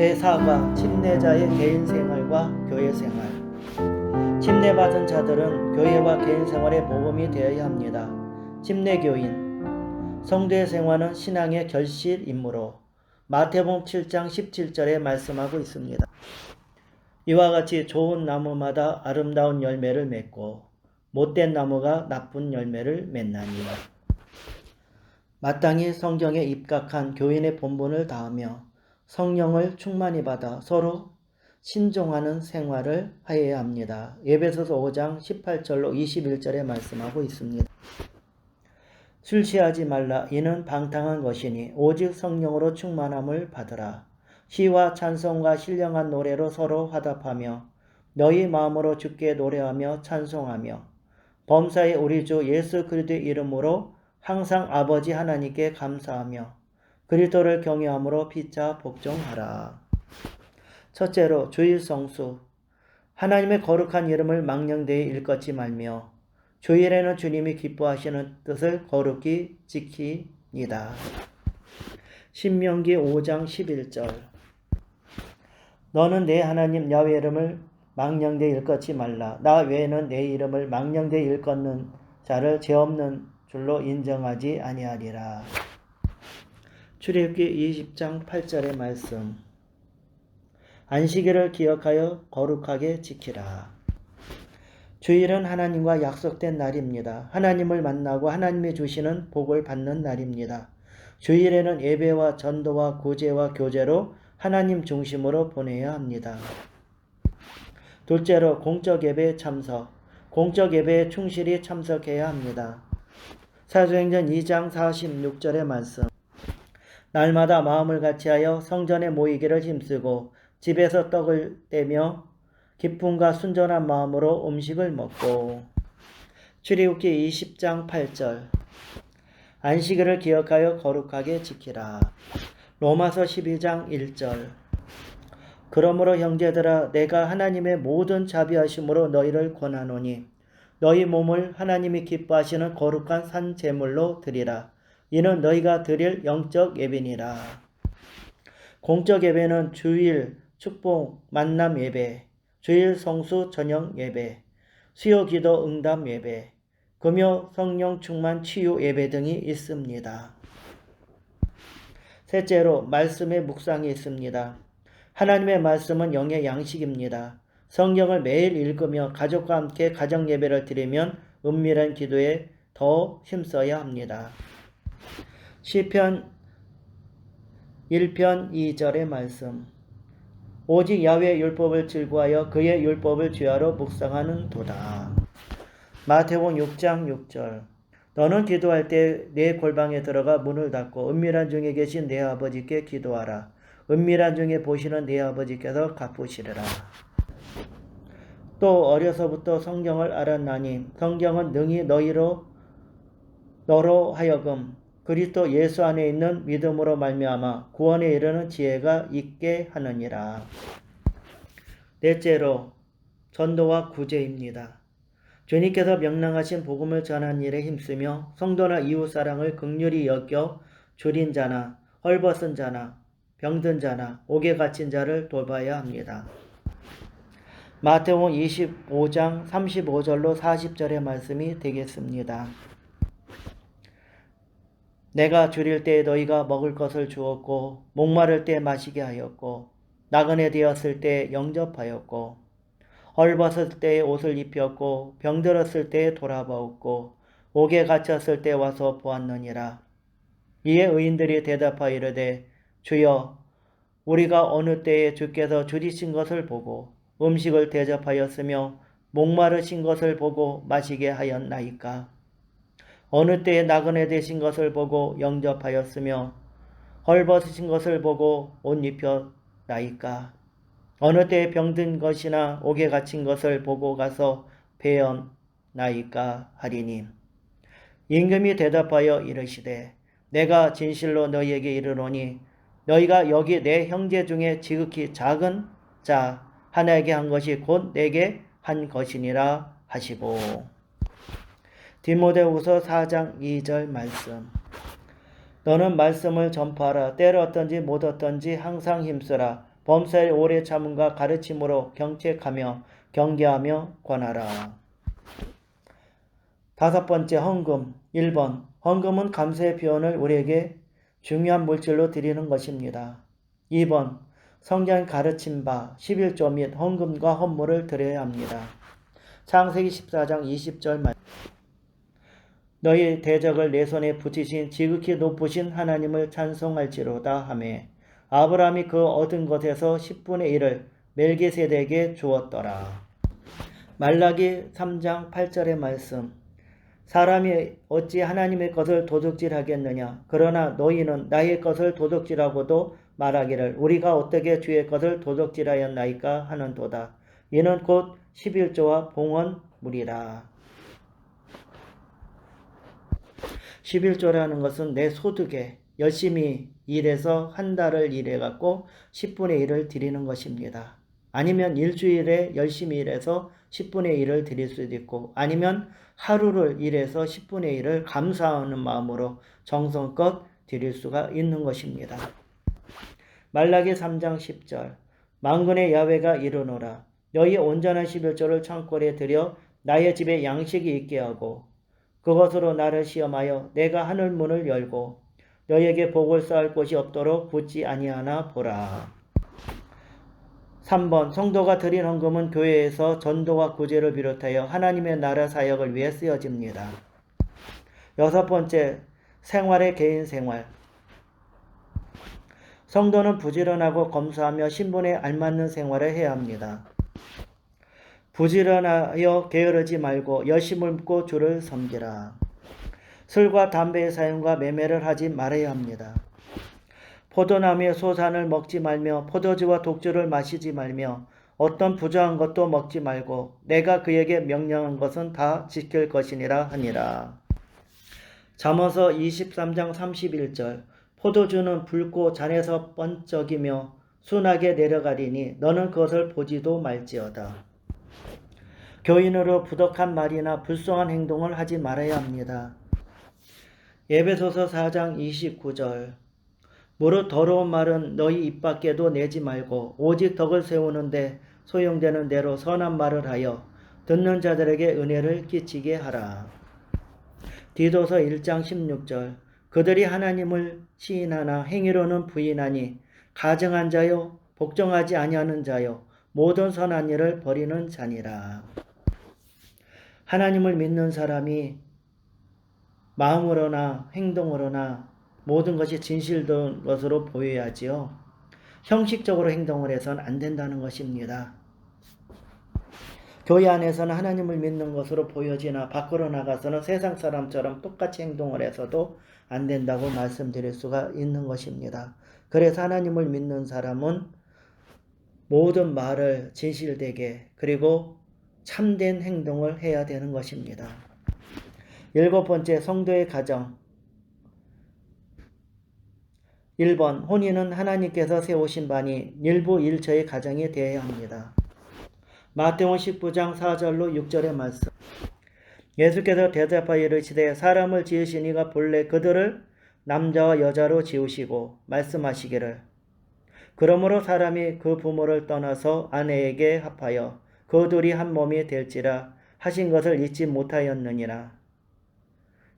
제4가 침례자의 개인 생활과 교회 생활. 침례받은 자들은 교회와 개인 생활에 모범이 되어야 합니다. 침례교인. 성도의 생활은 신앙의 결실 임무로 마태복음 7장 17절에 말씀하고 있습니다. 이와 같이 좋은 나무마다 아름다운 열매를 맺고 못된 나무가 나쁜 열매를 맺나니 마땅히 성경에 입각한 교인의 본분을 다하며 성령을 충만히 받아 서로 신종하는 생활을 하여야 합니다. 예배소서 5장 18절로 21절에 말씀하고 있습니다. 술 취하지 말라 이는 방탕한 것이니 오직 성령으로 충만함을 받으라. 시와 찬송과 신령한 노래로 서로 화답하며 너희 마음으로 주께 노래하며 찬송하며 범사의 우리 주 예수 그리스도의 이름으로 항상 아버지 하나님께 감사하며 그리스도를 경외함으로 피차 복종하라. 첫째로 주일 성수 하나님의 거룩한 이름을 망령되이 일컫지 말며 주일에는 주님이 기뻐하시는 뜻을 거룩히 지키니다. 신명기 5장 11절 너는 내 하나님 야훼 이름을 망령되이 일컫지 말라. 나 외에는 내 이름을 망령되이 일컫는 자를 죄 없는 줄로 인정하지 아니하리라. 출애굽기 20장 8절의 말씀. 안식일을 기억하여 거룩하게 지키라. 주일은 하나님과 약속된 날입니다. 하나님을 만나고 하나님이 주시는 복을 받는 날입니다. 주일에는 예배와 전도와 구제와 교제로 하나님 중심으로 보내야 합니다. 둘째로 공적 예배 참석. 공적 예배에 충실히 참석해야 합니다. 사도행전 2장 46절의 말씀. 날마다 마음을 같이하여 성전에 모이기를 힘쓰고 집에서 떡을 떼며 기쁨과 순전한 마음으로 음식을 먹고 출애굽기 20장 8절 안식일을 기억하여 거룩하게 지키라. 로마서 12장 1절 그러므로 형제들아 내가 하나님의 모든 자비하심으로 너희를 권하노니 너희 몸을 하나님이 기뻐하시는 거룩한 산 제물로 드리라. 이는 너희가 드릴 영적 예배니라. 공적 예배는 주일 축복 만남 예배, 주일 성수 저녁 예배, 수요 기도 응답 예배, 금요 성령 충만 치유 예배 등이 있습니다. 셋째로 말씀의 묵상이 있습니다. 하나님의 말씀은 영의 양식입니다. 성경을 매일 읽으며 가족과 함께 가정 예배를 드리면 은밀한 기도에 더 힘써야 합니다. 시편 1편 2절의 말씀 오직 야외 율법을 즐거하여 그의 율법을 죄하러 묵상하는 도다. 마태복음 6장 6절 너는 기도할 때 내 골방에 들어가 문을 닫고 은밀한 중에 계신 내 아버지께 기도하라. 은밀한 중에 보시는 내 아버지께서 갚으시리라. 또 어려서부터 성경을 알았나니 성경은 능히 너희로 너로 하여금 그리스도 예수 안에 있는 믿음으로 말미암아 구원에 이르는 지혜가 있게 하느니라. 넷째로 전도와 구제입니다. 주님께서 명랑하신 복음을 전한 일에 힘쓰며 성도나 이웃 사랑을 극률히 여겨 줄인 자나 헐벗은 자나 병든 자나 옥에 갇힌 자를 돌봐야 합니다. 마태복음 25장 35절로 40절의 말씀이 되겠습니다. 내가 줄일 때 너희가 먹을 것을 주었고 목마를 때 마시게 하였고 나그네 되었을 때 영접하였고 헐벗을 때 옷을 입혔고 병들었을 때 돌아보았고 옥에 갇혔을 때 와서 보았느니라. 이에 의인들이 대답하여 이르되 주여 우리가 어느 때에 주께서 줄이신 것을 보고 음식을 대접하였으며 목마르신 것을 보고 마시게 하였나이까 어느 때에 나그네 되신 것을 보고 영접하였으며 헐벗으신 것을 보고 옷 입혔나이까? 어느 때에 병든 것이나 옥에 갇힌 것을 보고 가서 배언나이까 하리니? 임금이 대답하여 이르시되 내가 진실로 너희에게 이르노니 너희가 여기 내 형제 중에 지극히 작은 자 하나에게 한 것이 곧 내게 한 것이니라 하시고 디모데후서 4장 2절 말씀 너는 말씀을 전파하라 때를 어떤지 못 어떤지 항상 힘쓰라 범사에 오래 참음과 가르침으로 경책하며 경계하며 권하라. 다섯 번째 헌금 1번 헌금은 감사의 표현을 우리에게 중요한 물질로 드리는 것입니다. 2번 성경 가르친 바 11조 및 헌금과 헌물을 드려야 합니다. 창세기 14장 20절 말 너희 대적을 내 손에 붙이신 지극히 높으신 하나님을 찬송할지로다 하매 아브라함이 그 얻은 것에서 10분의 1을 멜기세덱에게 주었더라. 말라기 3장 8절의 말씀 사람이 어찌 하나님의 것을 도둑질하겠느냐 그러나 너희는 나의 것을 도둑질하고도 말하기를 우리가 어떻게 주의 것을 도둑질하였나이까 하는도다. 이는 곧 11조와 봉헌물이라. 11조라는 것은 내 소득에 열심히 일해서 한 달을 일해갖고 10분의 1을 드리는 것입니다. 아니면 일주일에 열심히 일해서 10분의 1을 드릴 수도 있고 아니면 하루를 일해서 10분의 1을 감사하는 마음으로 정성껏 드릴 수가 있는 것입니다. 말라기 3장 10절 만군의 야외가 이르노라 너희 온전한 11조를 창고에 들여 나의 집에 양식이 있게 하고 그것으로 나를 시험하여 내가 하늘 문을 열고 너에게 복을 쌓을 곳이 없도록 붙지 아니하나 보라. 3번 성도가 드린 헌금은 교회에서 전도와 구제를 비롯하여 하나님의 나라 사역을 위해 쓰여집니다. 여섯 번째 생활의 개인 생활 성도는 부지런하고 검소하며 신분에 알맞는 생활을 해야 합니다. 부지런하여 게으르지 말고 열심을 묻고 주를 섬기라. 술과 담배의 사용과 매매를 하지 말아야 합니다. 포도나무의 소산을 먹지 말며 포도주와 독주를 마시지 말며 어떤 부정한 것도 먹지 말고 내가 그에게 명령한 것은 다 지킬 것이니라 하니라. 잠언서 23장 31절 포도주는 붉고 잔에서 번쩍이며 순하게 내려가리니 너는 그것을 보지도 말지어다. 교인으로 부덕한 말이나 불송한 행동을 하지 말아야 합니다. 예배소서 4장 29절 무릇 더러운 말은 너희 입 밖에도 내지 말고 오직 덕을 세우는데 소용되는 대로 선한 말을 하여 듣는 자들에게 은혜를 끼치게 하라. 디도서 1장 16절 그들이 하나님을 시인하나 행위로는 부인하니 가증한 자요 복종하지 아니하는 자요 모든 선한 일을 버리는 자니라. 하나님을 믿는 사람이 마음으로나 행동으로나 모든 것이 진실된 것으로 보여야지요. 형식적으로 행동을 해서는 안 된다는 것입니다. 교회 안에서는 하나님을 믿는 것으로 보여지나 밖으로 나가서는 세상 사람처럼 똑같이 행동을 해서도 안 된다고 말씀드릴 수가 있는 것입니다. 그래서 하나님을 믿는 사람은 모든 말을 진실되게 그리고 참된 행동을 해야 되는 것입니다. 일곱 번째 성도의 가정 1번 혼인은 하나님께서 세우신 바니 일부 일처의 가정이 되어야 합니다. 마태원 19장 4절로 6절의 말씀 예수께서 대답하여 이르시되 사람을 지으시니가 본래 그들을 남자와 여자로 지으시고 말씀하시기를 그러므로 사람이 그 부모를 떠나서 아내에게 합하여 그 둘이 한 몸이 될지라 하신 것을 잊지 못하였느니라.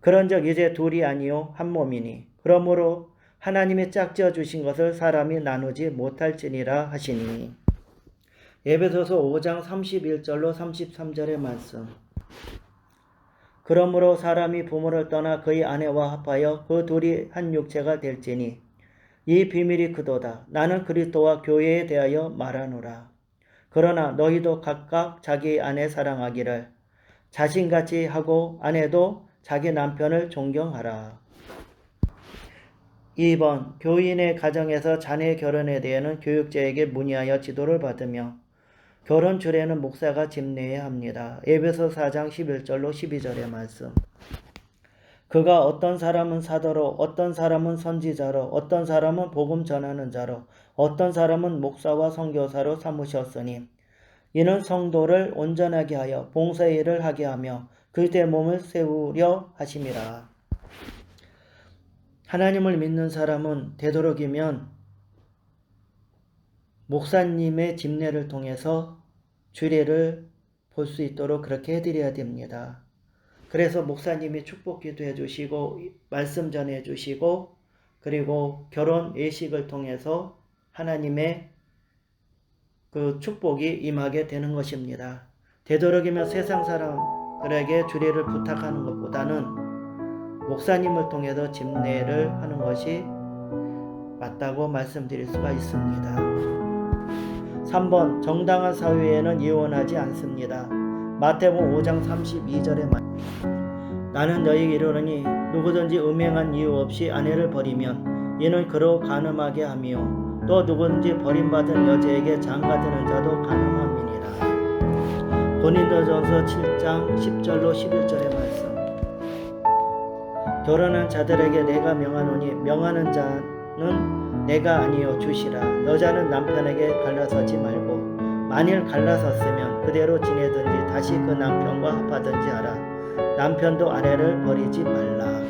그런적 이제 둘이 아니요 한 몸이니. 그러므로 하나님이 짝지어 주신 것을 사람이 나누지 못할지니라 하시니. 예배소서 5장 31절로 33절의 말씀. 그러므로 사람이 부모를 떠나 그의 아내와 합하여 그 둘이 한 육체가 될지니 이 비밀이 그도다. 나는 그리스도와 교회에 대하여 말하노라 그러나 너희도 각각 자기 아내 사랑하기를 자신같이 하고 아내도 자기 남편을 존경하라 2번 교인의 가정에서 자녀 결혼에 대해는 교육자에게 문의하여 지도를 받으며 결혼 주례는 목사가 집내야 합니다. 에베소 4장 11절로 12절의 말씀. 그가 어떤 사람은 사도로, 어떤 사람은 선지자로, 어떤 사람은 복음 전하는 자로, 어떤 사람은 목사와 선교사로 삼으셨으니 이는 성도를 온전하게 하여 봉사의 일을 하게 하며 그때 몸을 세우려 하심이라. 하나님을 믿는 사람은 되도록이면 목사님의 집례를 통해서 주례를 볼 수 있도록 그렇게 해드려야 됩니다. 그래서 목사님이 축복 기도해 주시고 말씀 전해 주시고 그리고 결혼 예식을 통해서 하나님의 그 축복이 임하게 되는 것입니다. 되도록이면 세상 사람들에게 주례를 부탁하는 것보다는 목사님을 통해서 집례를 하는 것이 맞다고 말씀드릴 수가 있습니다. 3번 정당한 사회에는 이혼하지 않습니다. 마태복음 5장 32절에 말 나는 너희에게 이르노니 누구든지 음행한 이유 없이 아내를 버리면 이는 그로 간음하게 하며 또 누구든지 버림받은 여자에게 장가드는 자도 간음함이니라. 고린도전서 7장 10절로 11절의 말씀. 결혼한 자들에게 내가 명하노니 명하는 자는 내가 아니요 주시라. 여자는 남편에게 갈라서지 말고 만일 갈라섰으면 그대로 지내든지 다시 그 남편과 합하든지 하라. 남편도 아내를 버리지 말라.